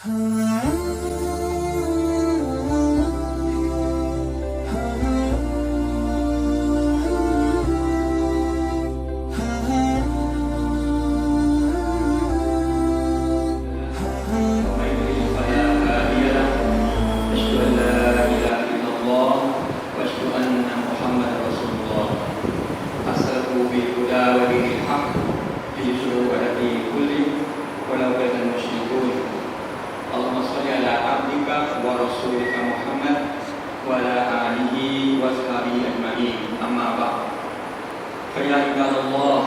Huh. فيا عباد الله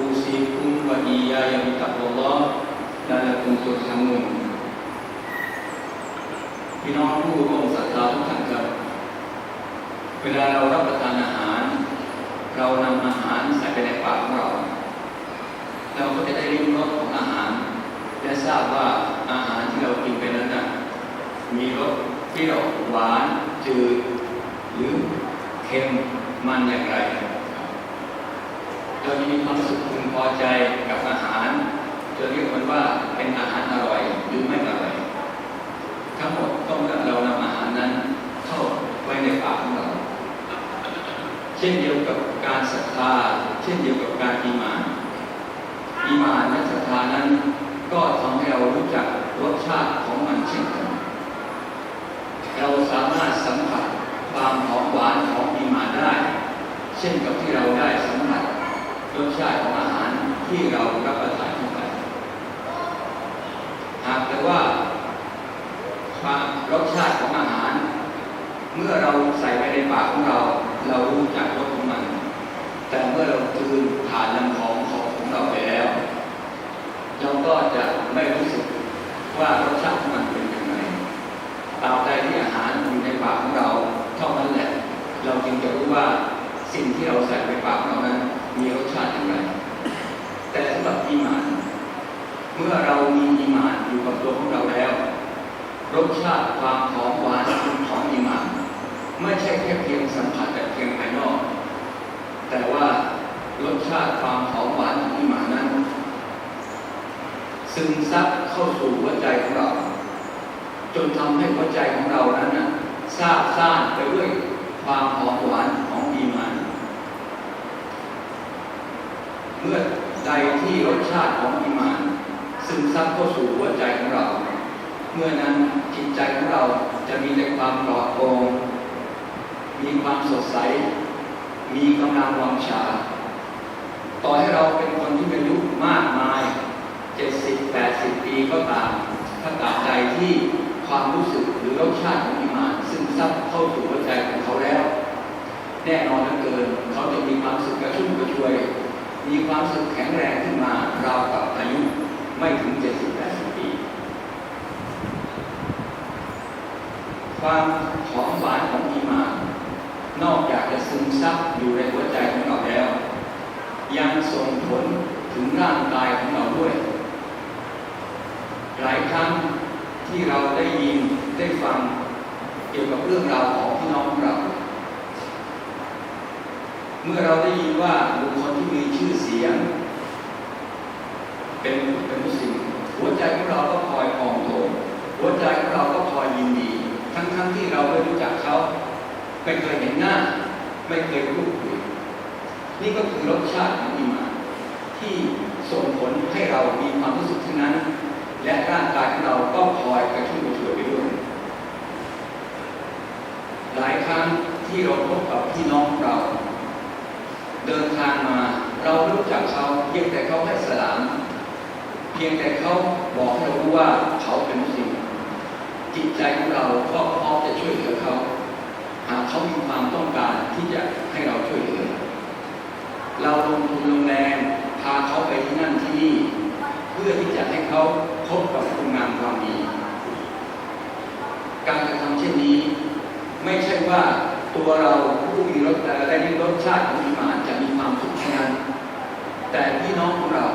أوصيكم وإياي بتقوى الله لعلكم ترحمون พี่น้องผู้ร่วมศรัทธาทุกท่านครับ เวลาเรารับประทานอาหาร เรานำอาหารใส่ไปในปากของเรา เราก็จะได้ริมรสของอาหาร และทราบว่าอาหารที่เรากินไปนั้นนะมีรสเปรี้ยวหวานจืด หรือเค็มมันอย่างไร เรา จะมีความสึกพึงพอใจกับอาหารจะเรียกมันว่าเป็นอาหารอร่อยหรือไม่อร่อยทั้งหมดต้องเมื่อเรานำอาหารนั้นเข้าไว้ในปากของเรา เช่นเดียวกับการศรัทธา เช่นเดียวกับการอีมานอีมานและศรัทธานั้น ก็ทำให้เรารู้จักรสชาติของมันเช่นกันเราสามารถสัมผัสความหอมหวานของอีมานได้ เช่นกับที่เราได้สัมผัส รสชาติของอาหารที่เรารับประทานเข้าไปหากแต่ว่าความรสชาติของอาหาร เมื่อเราใส่ไปในปากของเรา เรารู้จักรสของมัน แต่เมื่อเรากลืนผ่านลำคองของของเราไปแล้วเราก็จะไม่รู้สึกว่ารสชาติของมันเป็นย่างไรตราบใดที่อาหารอยู่ในปากของเรา เท่านั้นแหละ เราจึงจะรู้ว่าสิ่งที่เราใส่ไปปากเรานั้น มีรสชาติอย่างไร แต่สำหรับอีมาน เมื่อเรามีอีมานอยู่กับตัวของเราแล้ว รสชาติความหอมหวานของอีมาน ไม่ใช่แค่เพียงสัมผัสแต่เพียงภายนอก แต่ว่ารสชาติความหอมหวานของอีมานนั้น ซึมซับเข้าสู่หัวใจของเรา จนทำให้หัวใจของเรานั้นนะซาบซ่านไปด้วยความหอมหวาน เมื่อใดที่รสชาติของอีหมานซึมซับเข้าสู่หัวใจของเรา เมื่อนั้นจิตใจของเราจะมีแต่ความปลอดโปร่งมีความสดใส มีกำลังวังชา ต่อให้เราเป็นคนที่มีอายุมากมาย70 80ปีก็ตามถ้าตราบใดที่ความรู้สึกหรือรสชาติของอิมานซึ่งซับเข้าสู่หัวใจของเขาแล้ว แน่นอนเหลือเกิน เขาจะมีความสึกกระชุ่มกระชวย มีความสึกแข็งแรงขึ้นมาราวกับอายุไม่ถึง70 80ปี ความหอมหวานของอีมานนอกจากจะซึมซับอยู่ในหัวใจของเราแล้ว ยังส่งผลถึงร่างกายของเราด้วย หลายครั้งที่เราได้ยินได้ฟังเกี่ยวกับเรื่องราวของพี่น้องของเรา เมื่อเราได้ยินว่าบุคคลที่มีชื่อเสียง เป็นเป็นมุสลิมหัวใจของเราก็คอยปองโถงหัวใจของเราก็คอยยินดี ทั้งๆทที่เราไม่รู้จักเขาไม่เคยเห็นหน้า ไม่เคยพูดคุยนี่ก็คือรสชาติของอิมานที่ส่งผลให้เรามีความรู้สึกทั้งนั้น และร่างกายของเราก็คอยกระชุ่มกระชวยไปด้วยหลายครั้งที่เราพบกับพี่น้องเรา เดินทางมา เรารู้จักเขาเพียงแต่เขาให้สลาม เพียงแต่เขาบอกให้เรารู้ว่าเขาเป็นมุสลิมจิตใจของเราก็พร้อมจะช่วยเหลือเขาหากเขามีความต้องการที่จะให้เราช่วยเหลือ เราลงทุนลงแรงพาเขาไปที่นั่นที่นี่เพื่อที่จะให้เขาพบกับคุณงามความดี การกระทำเช่นนี้ ไม่ใช่ว่าตัวเรา ผู้มีรสได้ริมรสชาติของอิมานจะมีความสุขแค่นั้น แต่พี่น้องของเรา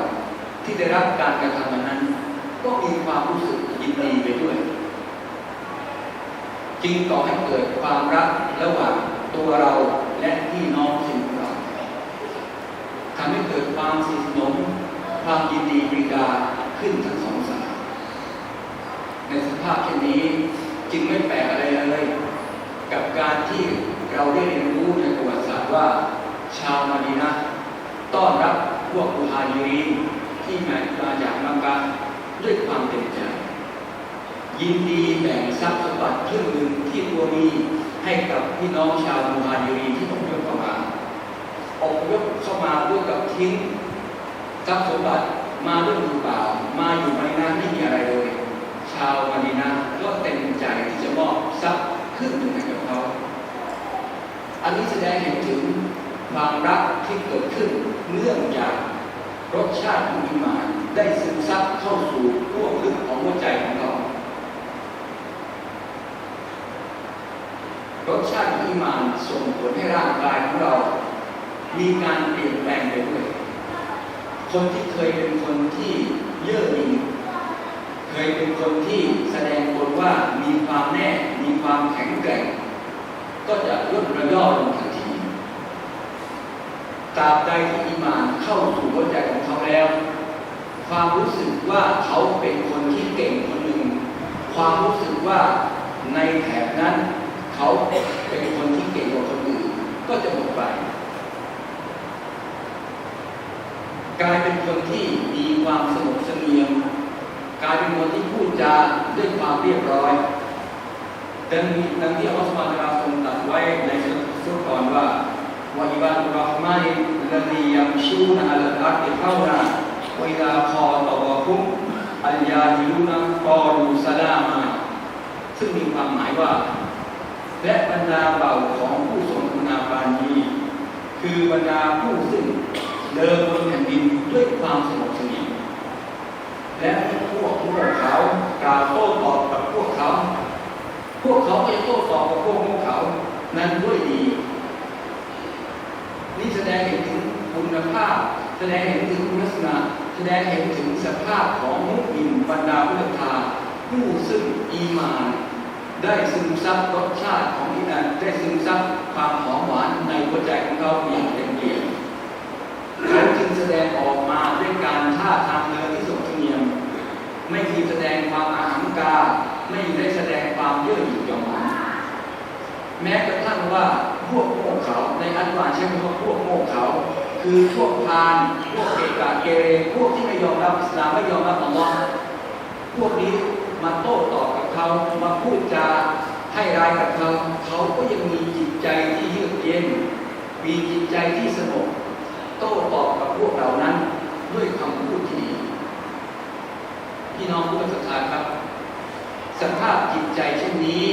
ที่ได้รับการกระทำนั้น ก็มีความรู้สึกยินดีไปด้วยจึงก่อให้เกิดความรักระหว่างตัวเราและพี่น้องสิ่งของเราทำให้เกิดความสนิทสนมความยินดีปรีดาขึ้นทั้งสองสายในสภาพเช่นนี้จึงไม่แปลกอะไรเลยกับการที่ เราได้เรียนรู้ในประวัติศาสตร์ว่า ชาวมาดีนะต้อนรับพวกมุฮาญิรินที่มาจากมักกะด้วยความเต็มใจ ยินดีแบ่งทรัพย์สมบัติครึ่งหนึ่งที่ตัวมีให้กับพี่น้องชาวมุฮาญิรินที่ต้องยกเข้ามาอพยพเข้ามาด้วยกับทิ้งทรัพย์สมบัติมาด้วยมือเปล่า มาอยู่มาดีนไม่มีอะไรเลย ชาวมาดีนาก็เต็มใจที่จะมอบทรัพย์ครึ่งหนึ่งให้กับเขา อันนี้แสดงเห็นถึงความรักที่เกิดขึ้นเนื่องจากรสชาติของอิมานได้ซึมซับเข้าสู่ขั้วลึกของหัวใจของเรา รสชาติของอิมานส่งผลให้ร่างกายของเรา มีการเปลี่ยนแปลงไปด้วย คนที่เคยเป็นคนที่เย่อหยิ่งเคยเป็นคนที่แสดงตนว่ามีความแน่ มีความแข็งแกร่ง ก็จะลดระย่อลงทันทีตราบใดที่อิมานเข้าสู่หัวใจของเขาแล้ว ความรู้สึกว่าเขาเป็นคนที่เก่งคนหนึ่ง ความรู้สึกว่าในแถบนั้น เขาเป็นคนที่เก่งกว่าคนอื่น ก็จะหมดไปกลายเป็นคนที่มีความสงบเสงี่ยมกลายเป็นคนที่พูดจาด้วยความเรียบร้อยดังดังที่อัลลอฮฺสุบฮานะฮู ว้ในสุรอนว่าว่าอิบานุรัห์มานิลลียัมชูนอัลอาติฮาวนาวิลาคอตวคุมอัลยาฮิลูนกอรูซาลามาซึ่งมีความหมายว่า และบรรดาเบ่าของผู้สนทนาบานีคือบรรดาผู้ซึ่งเดินบนแผ่นดินด้วยความสงบสงี่และพวกพวกเขากล่าวโต้ตอบกับพวกเขา พวกเขาก็จะโต้ตอบกับพวกพวกเขา นั้นด้วยดี นี่แสดงเห็นถึงคุณภาพ แสดงเห็นถึงคุณลักษณะ แสดงเห็นถึงสภาพของมุสลิมบรรดาผู้ศรัทธาผู้ซึ่งอีมาน ได้ซึมซับรสชาติของอินานได้ซึมซับความหอมหวานในหัวใจของเขาอย่างเต็มเปี่ยมเขาจึงแสดงออกมาด้วยการท่าทางเดินที่สมเงียม ไม่มีแสดงความอาหังการไม่ได้แสดงความเย่อหยิ่ง แม้กระทั่งว่าพวกโง่เขาในอันวานใช้คำว่าพวกโง่เขา คือพวกพานพวกเกกาเกเรพวกที่ไม่ยอมรับอิสลามไม่ยอมรับอัลลอฮ์พวกนี้มาโต้ตอบกับเขามาพูดจาให้ร้ายกับเขาเขาก็ยังมีจิตใจที่เยือกเย็น มีจิตใจที่สงบโต้ตอบกับพวกเรานั้นด้วยคำพูดที่ดีพี่น้องผู้ศรัทธาครับ สภาพจิตใจเช่นนี้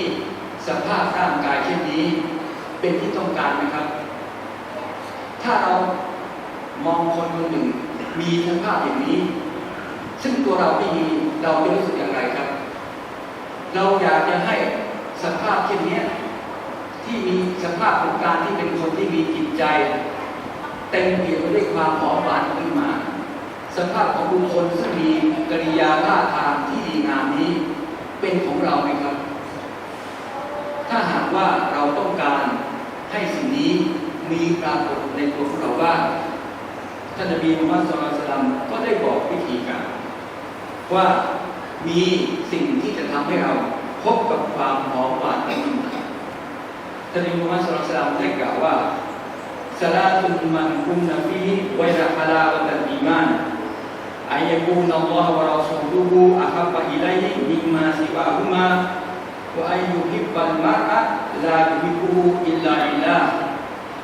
สภาพร่างกายเช่นนี้ เป็นที่ต้องการไหมครับ ถ้าเรามองคนคนหนึ่งมีสภาพอย่างนี้ ซึ่งตัวเราไม่มีเราจะรู้สึกอย่างไรครับ เราอยากจะให้สภาพเช่นนี้ที่มีสภาพของการที่เป็นคนที่มีจิตใจเต็มเปี่ยมไปด้วยความหอมหวานขึ้นมา สภาพของบุคคลซึ่งมีกริยาท่าทางที่ดีงามนี้ เป็นของเราไหมครับ ถ้าหากว่าเราต้องการ ให้สิ่งนี้มีปรากฏในตัวของเราบ้าท่านนบีมุฮัมมัดสุลตัลลัมก็ได้บอกวิธีการ ว่ามีสิ่งที่จะทำให้เราพบกับความหอมหวานของอิมานท่านนบีมุฮัมมัดสุลตัลลัมได้กล่าวว่าสลาตุมันคุนนฟีไวะฮาลาวัตัลอีมานอัยยกูนัลลอฮฺวะรอซูลูฮูอะฮับะอิลัยฮิมิมมาซิวะฮุมา وأن يحب المرء لا يحبه إلا لله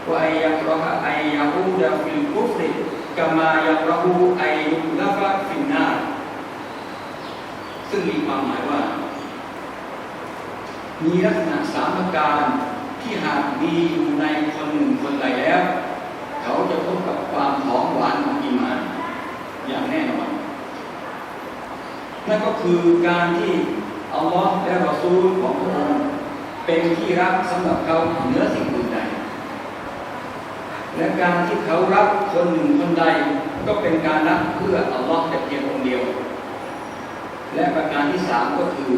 وأن يكره أن يعود في الكفر كما يكره أن يقذف في النار ซึ่งมีความหมายว่า มีลักษณะสามประการที่หากมีอยู่ในคนหนึ่งคนใดแล้ว เขาจะพบกับความหอมหวานของอิมาน อย่างแน่นอน นั่นก็คือการที่ อัลลอฮ์และรอซูลของพระองค์เป็นที่รักสำหรับเขาเหนือสิ่งอื่นใด และการที่เขารักคนหนึ่งคนใดก็เป็นการรักเพื่ออัลลอฮ์แต่เพียงองค์เดียว และประการที่สามก็คือ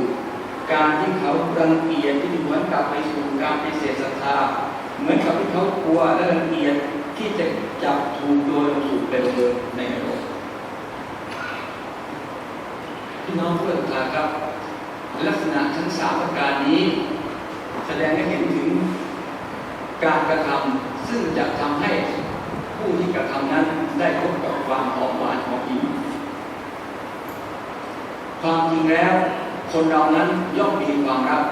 การที่เขารังเกียจที่เหมือนกับไปสู่การไปเสียศรัทธาเหมือนกับที่เขากลัวและรังเกียจที่จะจับถูกโดยถูกเป็นเดินในนรกพี่น้องเพื่อนทาครับ ลักษณะทั้งสามประการนี้ แสดงให้เห็นถึงการกระทำซึ่งจะทำให้ผู้ที่กระทำนั้นได้พบกับความหอมหวานของอินความจริงแล้ว คนเรานั้นย่อมมีความรัก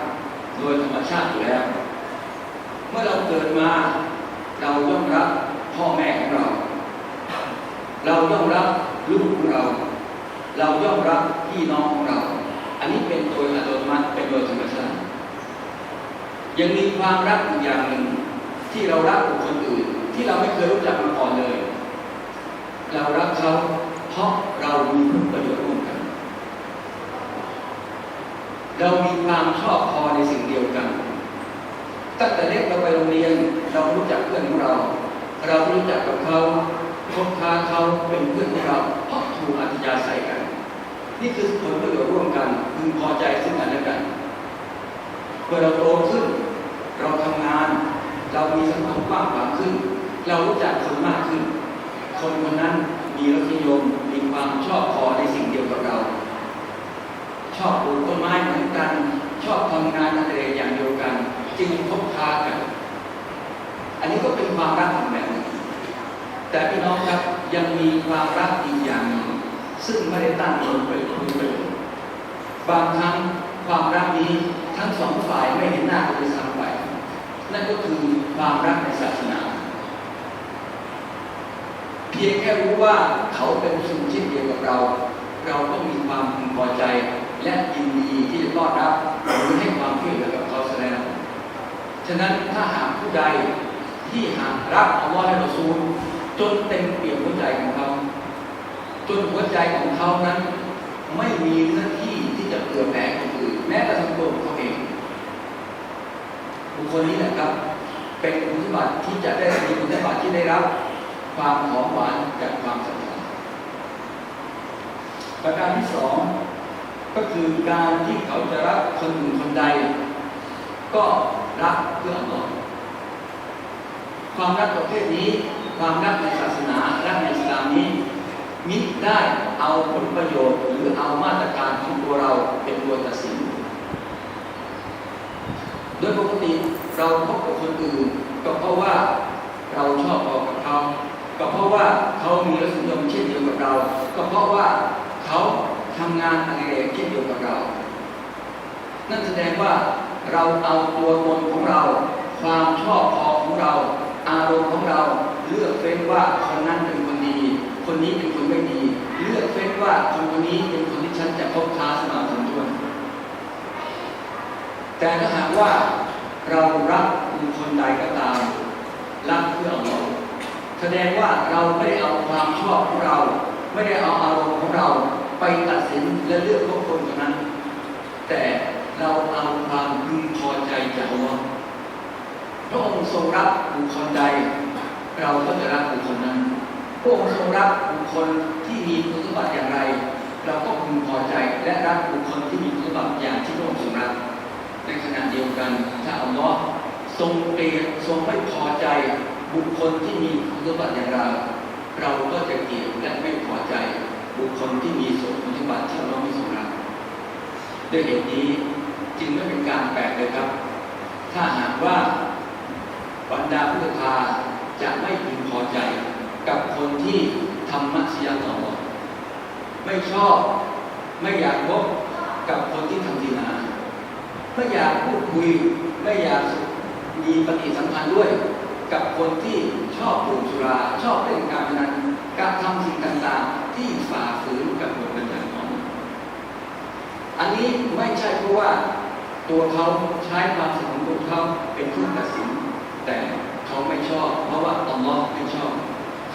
โดยธรรมชาติอยู่แล้ว เมื่อเราเกิดมาเราย่อมรักพ่อแม่ของเรา เราย่อมรักลูกของเรา เราย่อมรักพี่น้องของเรา อันนี้เป็นโดยอัตโนมัติเป็นโดยธรรมชาติ ยังมีความรักอีกอย่างหนึ่งที่เรารักบุคคลอื่น ที่เราไม่เคยรู้จักมาก่อนเลย เรารักเขาเพราะเรามีผลประโยชน์ร่วมกัน เรามีความชอบพอในสิ่งเดียวกัน ตั้งแต่เด็กเราไปโรงเรียน เรารู้จักเพื่อนของเรา เรารู้จักกับเขาคบค้าเขาเป็นเพื่อนของเราเพราะถูกอัธยาศัยกัน นี่คือผลประโยชน์ร่วมกันพึงพอใจซึ่งกันและกันเมื่อเราโตขึ้น เราทำงาน เรามีสังคมกว้างขวางขึ้น เรารู้จักคนมากขึ้น คนคนนั้นมีรสนิยมมีความชอบพอในสิ่งเดียวกับเรา ชอบปลูกต้นไม้เหมือนกัน ชอบทำงานอดิเรอย่างเดียวกัน จึงคบค้ากัน อันนี้ก็เป็นความรักของแบบแต่พี่น้องครับยังมีความรักอีกอย่างหนึ่ง ซึ่งไม่ได้ตั้งตนไปคุยไปบางครั้งความรักนี้ทั้งสองฝ่ายไม่เห็นหน้ากันเลยซ้ำไป นั่นก็คือความรักในศาสนา เพียงแค่รู้ว่าเขาเป็นสุนเช่นเดียวกับเรา เราก็มีความพึงพอใจและยินดีที่จะต้อนรับหรือให้ความช่วยเหลือกับเขาแสดงฉะนั้นถ้าหากผู้ใดที่หากรักอัลลอฮ์และรอซูลจนเต็มเปี่ยมหัวใจของเขา จนหัวใจของเขานั้น ไม่มีหน้าที่ที่จะเผื่อแผ่คนอื่นแม้แต่ทั้งตัวของเขาเองบุคคลนี้แหละครับ เป็นคุณสมบัติที่จะได้มีคุณสมบัติที่ได้รับ ความหอมหวานจากความศรัทธาประการที่สองก็คือการที่เขาจะรักคนหนึ่งคนใด ก็รักเพื่ออัลลอฮ์ความรักประเภทนี้ ความรักในศาสนารักในอิสลามนี้ มิได้เอาผลประโยชน์หรือเอามาตรการของตัวเราเป็นตัวตัดสิน โดยปกติเราพบกับคนอื่น ก็เพราะว่าเราชอบพอกับเขาก็เพราะว่าเขามีรสนิยมเช่นเดียวกับเรา ก็เพราะว่าเขาทำงานอะไรเช่นเดียวกับเรา นั่นแสดงว่าเราเอาตัวตนของเรา ความชอบพอของเรา อารมณ์ของเราเลือกเฟ้นว่าคนนั้นเป็น คนนี้เป็นคนไม่ดี เลือกเฟ้นว่าคนคนนี้เป็นคนที่ฉันจะคบค้าสมาคมด้วย แต่ถ้าหากว่าเรารักบุคคลใดก็ตาม รักเพื่อเราแสดงว่าเราไม่ได้เอาความชอบของเรา ไม่ได้เอาอารมณ์ของเราไปตัดสินและเลือกพวกคนคนนั้น แต่เราเอาความพึงพอใจจากอัลลอฮ์พระองค์ทรงรับบุคคลใด เราก็จะรักบุคคลนั้น พระองค์ทรงรับบุคคลที่มีคุณสมบัติอย่างไร เราก็พึงพอใจและรักบุคคลที่มีคุณสมบัติอย่างที่พระองค์ทรงรักในขณะเดียวกันถ้าอัลลอฮ์ทรงเกลียดทรงไม่พอใจบุคคลที่มีคุณสมบัติอย่างเราเราก็จะเกลียดและไม่พอใจบุคคลที่มีสมคุณสมบัติที่อัลลอฮ์ไม่ทรงรักด้วยเหตุนี้จึงไม่เป็นการแปลกเลยครับ ถ้าหากว่าบรรดาผู้ศรัทธาจะไม่พึง กับคนที่ทำมัสยิดต่อไม่ชอบ ไม่อยากพบกับคนที่ทำดีนาไม่อยากพูดคุย ไม่อยากมีปฏิสัมพันธ์ด้วย กับคนที่ชอบดื่มสุรา ชอบเล่นการพนันการทำสิ่งต่างๆ ที่ฝ่าฝืนกับกฎบัญญัติของอันนี้ไม่ใช่เพราะว่าตัวเขาใช้ความสมของตัวเขาเป็นเครื่องตัดสิน แต่เขาไม่ชอบ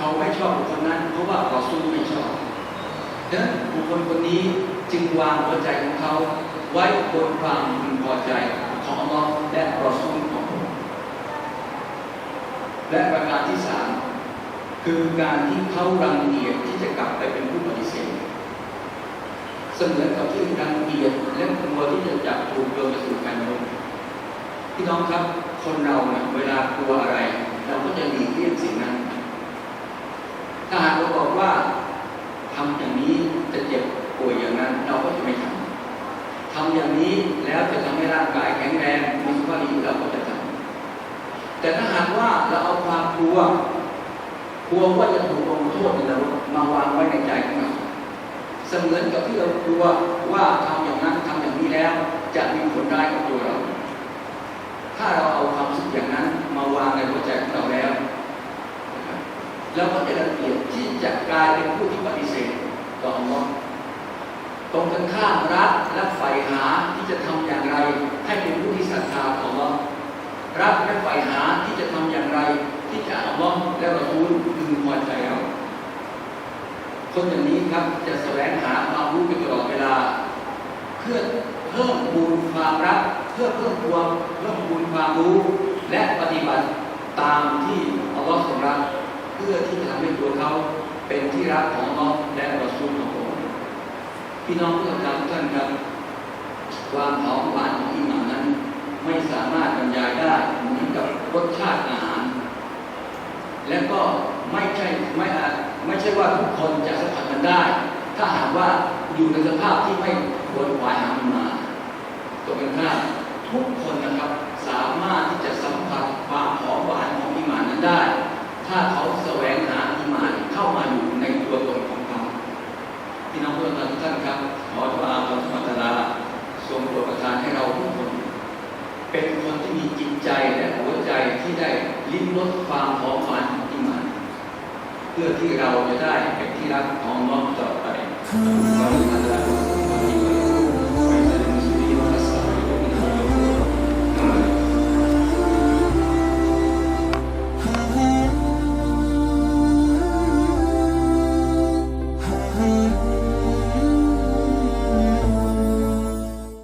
เขาไม่ชอบบุคคลนั้น เพราะว่าเราสู้ไม่ชอบดังนั้นบุคคลคนนี้จึงวางหัวใจของเขาไว้บนความพึงพอใจของอัลลอฮ์และรอซูลของพระองค์และประการที่สามคือการที่เขารังเกียจที่จะกลับไปเป็นผู้ปฏิเสธเสมือนกับที่รังเกียจและกลัวที่จะจับถูกโยนไปสู่การลงพี่น้องครับ คนเราเนี่ยเวลากลัวอะไร เราก็จะหลีกเลี่ยงสิ่งนั้น กเราบอกว่าทำอย่างนี้จะเจ็บป่วยอย่างนั้น เราก็จะไม่ทำทำอย่างนี้แล้วจะทำให้ร่างกายแข็งแรงมีสุขภาพดีเราก็จะทำแต่ถ้าหากว่าเราเอาความกลัวกลัวว่าจะถูกลงโทษในนรกมาวางไว้ในใจของเราเสมือนกับที่เรากลัวว่าทำอย่างนั้นทำอย่างนี้แล้ว จะมีผลร้ายกับตัวเรา ถ้าเราเอาความสึกอย่างนั้นมาวางในหัวใจของเราแล้ว เราก็จะละเอียดที่จะกลายเป็นผู้ที่ปฏิเสธต่ออัลลอฮ์ตรงกันข้ามรักและใฝ่หาที่จะทำอย่างไร ให้เป็นผู้ที่ศรัทธาต่ออัลลอฮ์รักและใฝ่หาที่จะทำอย่างไร ที่จะอัลลอฮ์และรอซูลพึงพอใจเราคนอย่างนี้ครับจะแสวงหาความรู้ไปตลอดเวลา เพื่อเพิ่มบูรความรัก เพื่อเพิ่มความเพิ่มบูรความรู้ และปฏิบัติตามที่อัลลอฮฺทรงรัก พื่อที่จะทำให้ตัวเขาเป็นที่รักของอัลลอฮฺและรอซูลของพระองค์พี่น้องผู้ศรัทธาทุกท่านครับ ความหอมหวานของอิหม่านนั้น ไม่สามารถบรรยายได้เหมือนกับรสชาติอาหาร และก็ไม่ใช่ไม่อาจไม่ใช่ว่าทุกคนจะสัมผัสมันได้ ถ้าหากว่าอยู่ในสภาพที่ไม่ควรขวายหามันมาตัวเป็นข้ามทุกคนนะครับสามารถที่จะสัมผัสความหอมหวานของอิหมานนั้นได้ ถ้าเขาแสวงหาอิมานเข้ามาอยู่ในตัวตนของเขาพี่น้องเพื่อนทุกท่านครับ ขอทุอาขอทุมาตาลาทรงโปรดประทานให้เราทุกคน เป็นคนที่มีจิตใจและหัวใจที่ได้ลิ้มรสความหอมหวานของอิมาน เพื่อที่เราจะได้เป็นที่รักของน้องต่อไปขอบคุณครับ